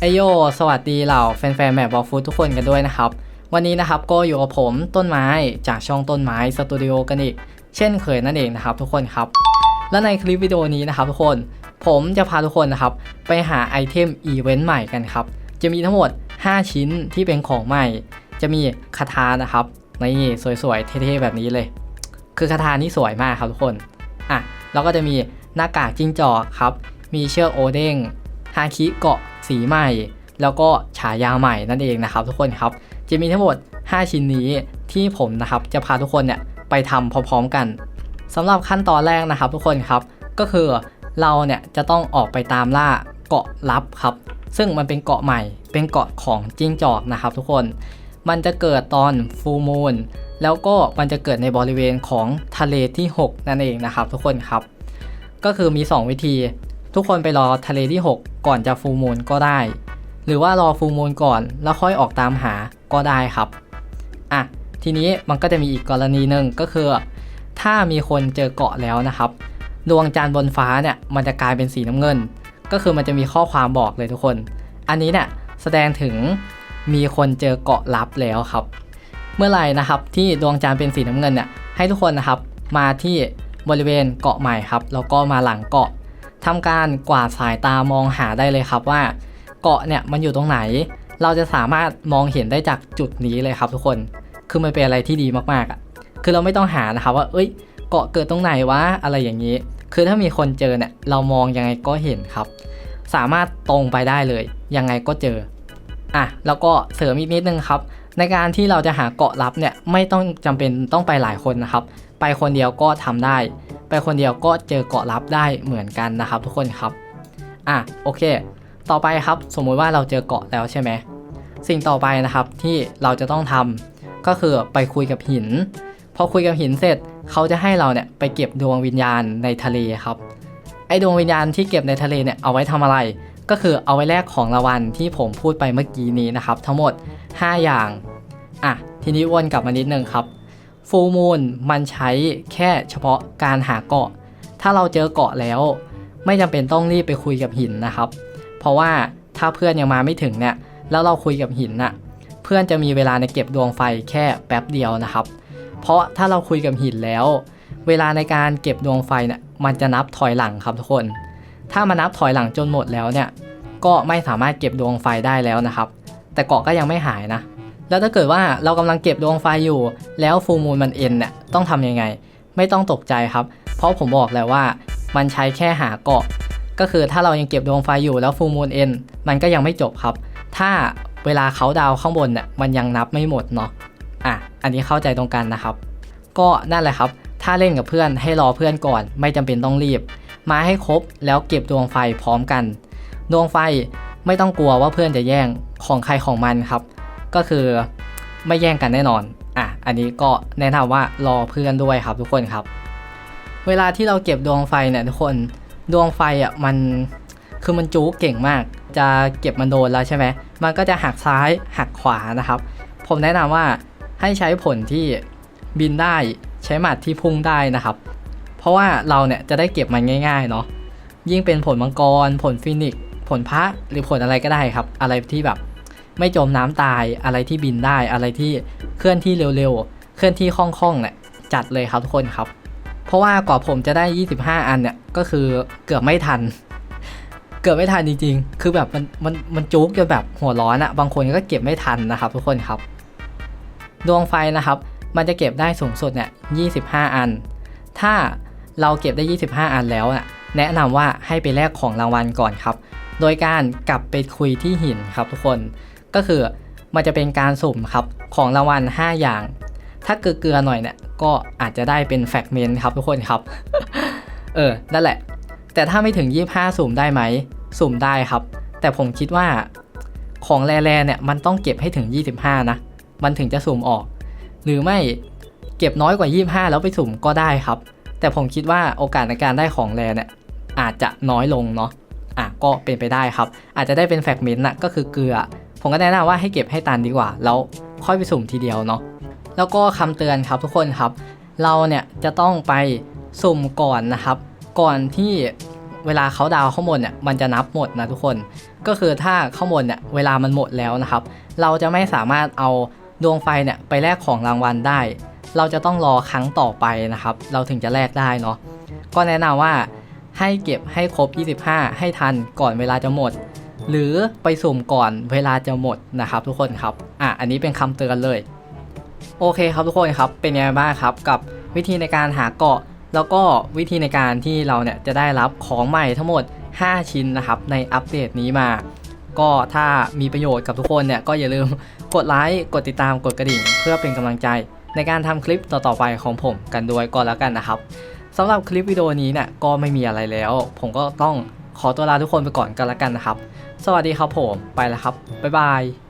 ไอโย สวัสดีเหล่าแฟนๆแมปบอลฟูทุกคนกันด้วยนะครับ วันนี้นะครับก็อยู่กับผมต้นไม้จากช่องต้นไม้สตูดิโอกันอีก เช่นเคยนั่นเองนะครับทุกคนครับ และในคลิปวิดีโอนี้นะครับทุกคน ผมจะพาทุกคนนะครับ ไปหาไอเทมอีเวนต์ใหม่กันครับ จะมีทั้งหมด 5 ชิ้นที่เป็นของใหม่ จะมีคาถานะครับนี่สวยๆเท่ๆแบบนี้เลย คือคาถานี่สวยมากครับทุกคนอะแล้วก็จะมีหน้ากากจิ้งจอกครับ มีเชือกโอเด้งฮาคิเกาะ สีใหม่ แล้วก็ฉายาใหม่นั่นเองนะครับ ทุกคนครับจะมีทั้งหมด 5 ชิ้นนี้ที่ผมนะครับจะพาทุกคนเนี่ยไปทำพร้อมๆกันสำหรับขั้นตอนแรกนะครับ ทุกคนครับก็คือเราเนี่ยจะต้องออกไปตามล่าเกาะลับครับ ซึ่งมันเป็นเกาะใหม่ เป็นเกาะของจิ้งจอกนะครับ ทุกคนมันจะเกิดตอนฟูมูลแล้วก็มันจะเกิดในบริเวณของทะเลที่ 6 นั่นเองนะครับ ทุกคนครับ ก็คือมี 2 วิธี ทุกคนไปรอทะเลที่ 6 ก่อนจะฟูมูลก็ได้ หรือว่ารอฟูมูลก่อนแล้วค่อยออกตามหาก็ได้ครับอะทีนี้มันก็จะมีอีกกรณีหนึ่งก็คือ ถ้ามีคนเจอเกาะแล้วนะครับ ดวงจันทร์บนฟ้าเนี่ยมันจะกลายเป็นสีน้ำเงิน ก็คือมันจะมีข้อความบอกเลยทุกคน อันนี้เนี่ยแสดงถึงมีคนเจอเกาะลับแล้วครับ เมื่อไหร่นะครับที่ดวงจันทร์เป็นสีน้ำเงินเนี่ยให้ทุกคนนะครับมาที่บริเวณเกาะใหม่ครับแล้วก็มาหลังเกาะ ทำการกวาดสายตามองหาได้เลยครับว่า เกาะเนี่ยมันอยู่ตรงไหน เราจะสามารถมองเห็นได้จากจุดนี้เลยครับทุกคน คือมันเป็นอะไรที่ดีมากๆอะ คือเราไม่ต้องหานะครับว่า เอ้ย เกาะเกิดตรงไหนวะ อะไรอย่างนี้ คือถ้ามีคนเจอเนี่ย เรามองยังไงก็เห็นครับ สามารถตรงไปได้เลย ยังไงก็เจอ อะแล้วก็เสริมอีกนิดนึงครับ ในการที่เราจะหาเกาะลับเนี่ยไม่ต้องจำเป็นต้องไปหลายคนนะครับ ไปคนเดียวก็ทำได้ ไปคนเดียวก็เจอเกาะลับได้เหมือนกันนะครับ ทุกคนครับอะโอเค ต่อไปครับสมมุติว่าเราเจอเกาะแล้วใช่ไหมสิ่งต่อไปนะครับที่เราจะต้องทำก็คือไปคุยกับหิน พอคุยกับหินเสร็จเขาจะให้เราเนี่ยไปเก็บดวงวิญญาณในทะเลครับไอดวงวิญญาณที่เก็บในทะเลเนี่ยเอาไว้ทำอะไร ก็คือเอาไว้แลกของรางวัลที่ผมพูดไปเมื่อกี้นี้นะครับ ทั้งหมด 5 อย่างอะทีนี้วนกลับมานิดนึงครับฟูมูลมันใช้แค่เฉพาะการหาเกาะ ถ้าเราเจอเกาะแล้ว ไม่จำเป็นต้องรีบไปคุยกับหินนะครับ เพราะว่าถ้าเพื่อนยังมาไม่ถึงเนี่ยแล้วเราคุยกับหินน่ะเพื่อนจะมีเวลาในเก็บดวงไฟแค่แป๊บเดียวนะครับ เพราะถ้าเราคุยกับหินแล้ว เวลาในการเก็บดวงไฟเนี่ยมันจะนับถอยหลังครับทุกคน ถ้ามานับถอยหลังจนหมดแล้วเนี่ย ก็ไม่สามารถเก็บดวงไฟได้แล้วนะครับ แต่เกาะก็ยังไม่หายนะ แล้วถ้าเกิดว่าเรากำลังเก็บดวงไฟอยู่ แล้วฟูมูลมันเอ็นเนี่ยต้องทำยังไง ไม่ต้องตกใจครับ เพราะผมบอกแล้วว่ามันใช้แค่หาเกาะ ก็คือถ้าเรายังเก็บดวงไฟอยู่แล้วฟูมูลเอ็นมันก็ยังไม่จบครับ ถ้าเวลาเขาดาวข้างบนเนี่ยมันยังนับไม่หมดเนาะอะอันนี้เข้าใจตรงกันนะครับ ก็นั่นแหละครับ ถ้าเล่นกับเพื่อนให้รอเพื่อนก่อน ไม่จำเป็นต้องรีบ มาให้ครบแล้วเก็บดวงไฟพร้อมกัน ดวงไฟไม่ต้องกลัวว่าเพื่อนจะแย่งของใครของมันครับ ก็คือไม่แย่งกันแน่นอนอะอันนี้ก็แนะนำว่ารอเพื่อนด้วยครับทุกคนครับ เวลาที่เราเก็บดวงไฟเนี่ยทุกคนดวงไฟอะมันคือมันจู๊เก่งมาก จะเก็บมันโดนแล้วใช่ไหมมันก็จะหักซ้ายหักขวานะครับ ผมแนะนำว่าให้ใช้ผลที่บินได้ใช้หมัดที่พุ่งได้นะครับ เพราะว่าเราเนี่ยจะได้เก็บมันง่ายๆเนาะยิ่งเป็นผลมังกร ผลฟินิกผลพระหรือผลอะไรก็ได้ครับ อะไรที่แบบไม่จมน้ำตายอะไรที่บินได้อะไรที่เคลื่อนที่เร็วๆ เคลื่อนที่คล่องๆเนี่ยจัดเลยครับทุกคนครับ เพราะว่ากว่าผมจะได้ 25 อันเนี่ยก็คือเกือบไม่ทัน เกือบไม่ทันจริงๆ คือแบบมันมันมันจุกจนแบบหัวร้อนอะบางคนก็เก็บไม่ทันนะครับ ทุกคนครับ ดวงไฟนะครับ มันจะเก็บได้สูงสุดเนี่ย25 อัน ถ้า เราเก็บได้ 25 อันแล้วน่ะแนะนำว่าให้ไปแลกของรางวัลก่อนครับ โดยการกลับไปคุยที่หินครับทุกคน ก็คือมันจะเป็นการสุ่มครับของรางวัล 5 อย่าง ถ้าเกลือๆหน่อยเนี่ยก็อาจจะได้เป็นแฟกเมนต์ครับทุกคนครับ เออ นั่นแหละ แต่ถ้าไม่ถึง 25 สุ่มได้ไหม สุ่มได้ครับ แต่ผมคิดว่าของแร่ๆเนี่ยมันต้องเก็บให้ถึง 25 นะ มันถึงจะสุ่มออก หรือไม่เก็บน้อยกว่า 25 แล้วไปสุ่มก็ได้ครับ แต่ผมคิดว่าโอกาสในการได้ของแรเนี่ยอาจจะน้อยลงเนาะอะก็เป็นไปได้ครับ อาจจะได้เป็นแฟกเมนต์นะก็คือเกลือ ผมก็แนะนำว่าให้เก็บให้ตันดีกว่า แล้วค่อยไปสุ่มทีเดียวเนาะแล้วก็คำเตือนครับทุกคนครับ เราเนี่ยจะต้องไปสุ่มก่อนนะครับ ก่อนที่เวลาเขาดาวข้างบนเนี่ยมันจะนับหมดนะทุกคน ก็คือถ้าข้างบนเนี่ยเวลามันหมดแล้วนะครับ เราจะไม่สามารถเอาดวงไฟเนี่ยไปแลกของรางวัลได้ เราจะต้องรอครั้งต่อไปนะครับ เราถึงจะแลกได้เนาะก็แนะนำว่าให้เก็บให้ครบ 25 ให้ทันก่อนเวลาจะหมด หรือไปสุ่มก่อนเวลาจะหมดนะครับ ทุกคนครับอะอันนี้เป็นคำเตือนเลย โอเคครับทุกคนครับเป็นยังไงบ้างครับกับวิธีในการหาเกาะ แล้วก็วิธีในการที่เราเนี่ยจะได้รับของใหม่ทั้งหมด 5 ชิ้นนะครับในอัปเดตนี้มา ก็ถ้ามีประโยชน์กับทุกคนเนี่ยก็อย่าลืมกดไลค์กดติดตามกดกระดิ่ง เพื่อเป็นกำลังใจ ในการทำคลิปต่อๆไปของผมกันด้วยก่อนแล้วกันนะครับสำหรับคลิปวิดีโอนี้เนี่ยก็ไม่มีอะไรแล้ว ผมก็ต้องขอตัวลาทุกคนไปก่อนกันแล้วกันนะครับ สวัสดีครับผมไปแล้วครับบ๊ายบาย